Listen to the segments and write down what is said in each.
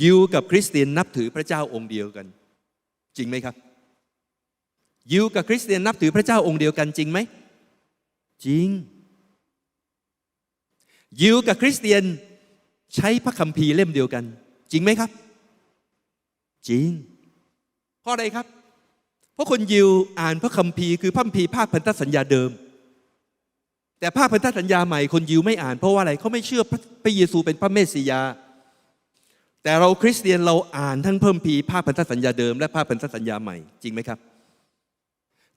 ยิวกับคริสเตียนนับถือพระเจ้าองค์เดียวกัน จริงไหมครับ ยิวกับคริสเตียนนับถือพระเจ้าองค์เดียวกันจริงไหมจริง ยิวกับคริสเตียนใช้พระคัมภีร์เล่มเดียวกัน จริงไหมครับ จริงเพราะอะไรครับ เพราะคนยิวอ่านพระคัมภีร์คือพระคัมภีร์ภาคพันธสัญญาเดิม แต่ภาคพันธสัญญาใหม่คนยิวไม่อ่านเพราะว่าอะไรเขาไม่เชื่อพระพระเยซูเป็นพระเมสสิยา แต่เราคริสเตียนเราอ่านทั้งเพิ่มพีภาคพันธสัญญาเดิมและภาคพันธสัญญาใหม่จริงไหมครับ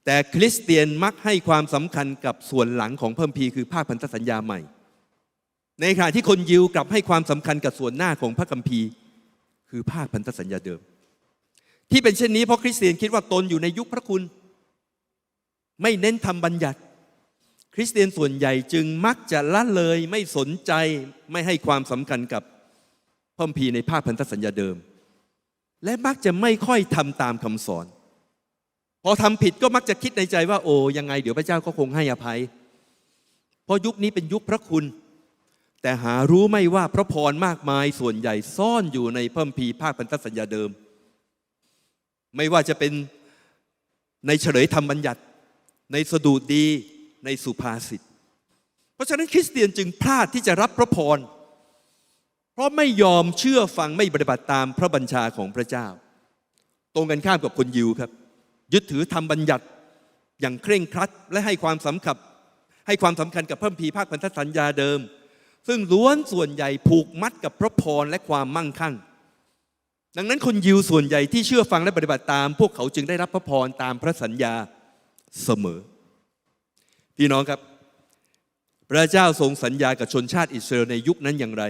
แต่คริสเตียนมักให้ความสำคัญกับส่วนหลังของเพิ่มพีคือภาคพันธสัญญาใหม่ ในขณะที่คนยิวกลับให้ความสำคัญกับส่วนหน้าของพระคัมภีร์คือภาคพันธสัญญาเดิม ที่เป็นเช่นนี้เพราะคริสเตียนคิดว่าตนอยู่ในยุคพระคุณ ไม่เน้นทำบัญญัติ คริสเตียนส่วนใหญ่จึงมักจะละเลยไม่สนใจไม่ให้ความสำคัญกับ พมภีในภาคพันธสัญญาเดิม และมักจะไม่ค่อยทำตามคำสอน พอทำผิดก็มักจะคิดในใจว่าโอ้ยังไง เดี๋ยวพระเจ้าก็คงให้อภัย เพราะยุคนี้เป็นยุคพระคุณ แต่หารู้ไม่ว่าพระพรมากมายส่วนใหญ่ซ่อนอยู่ในพมภีภาคพันธสัญญาเดิม ไม่ว่าจะเป็นในเฉลยธรรมบัญญัติ ในสดุดีในสุภาษิต เพราะฉะนั้นคริสเตียนจึงพลาดที่จะรับพระพร เพราะไม่ยอมเชื่อฟังไม่ปฏิบัติตามพระบัญชาของพระเจ้า ตรงกันข้ามกับคนยิวครับ ยึดถือธรรมบัญญัติอย่างเคร่งครัดและให้ความสำคัญให้ความสำคัญกับพระคัมภีภาคพันธสัญญาเดิม ซึ่งล้วนส่วนใหญ่ผูกมัดกับพระพรและความมั่งคั่ง ดังนั้นคนยิวส่วนใหญ่ที่เชื่อฟังและปฏิบัติตาม พวกเขาจึงได้รับพระพรตามพระสัญญาเสมอ พี่น้องครับ พระเจ้าทรงสัญญากับชนชาติอิสราเอลในยุคนั้นอย่างไร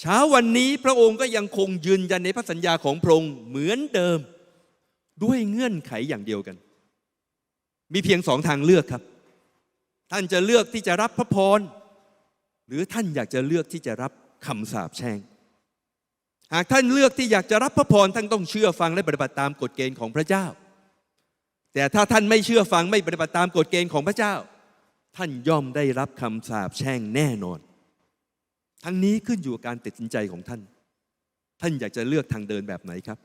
เช้าวันนี้พระองค์ก็ยังคงยืนยันในพระสัญญาของพระองค์เหมือนเดิม ด้วยเงื่อนไขอย่างเดียวกัน มีเพียงสองทางเลือกครับ ท่านจะเลือกที่จะรับพระพร หรือท่านอยากจะเลือกที่จะรับคำสาปแช่ง หากท่านเลือกที่อยากจะรับพระพรท่านต้องเชื่อฟังและปฏิบัติตามกฎเกณฑ์ของพระเจ้า แต่ถ้าท่านไม่เชื่อฟังไม่ปฏิบัติตามกฎเกณฑ์ของพระเจ้า ท่านย่อมได้รับคำสาปแช่งแน่นอน ทั้งนี้ขึ้นอยู่กับการตัดสินใจของท่าน ท่านอยากจะเลือกทางเดินแบบไหนครับ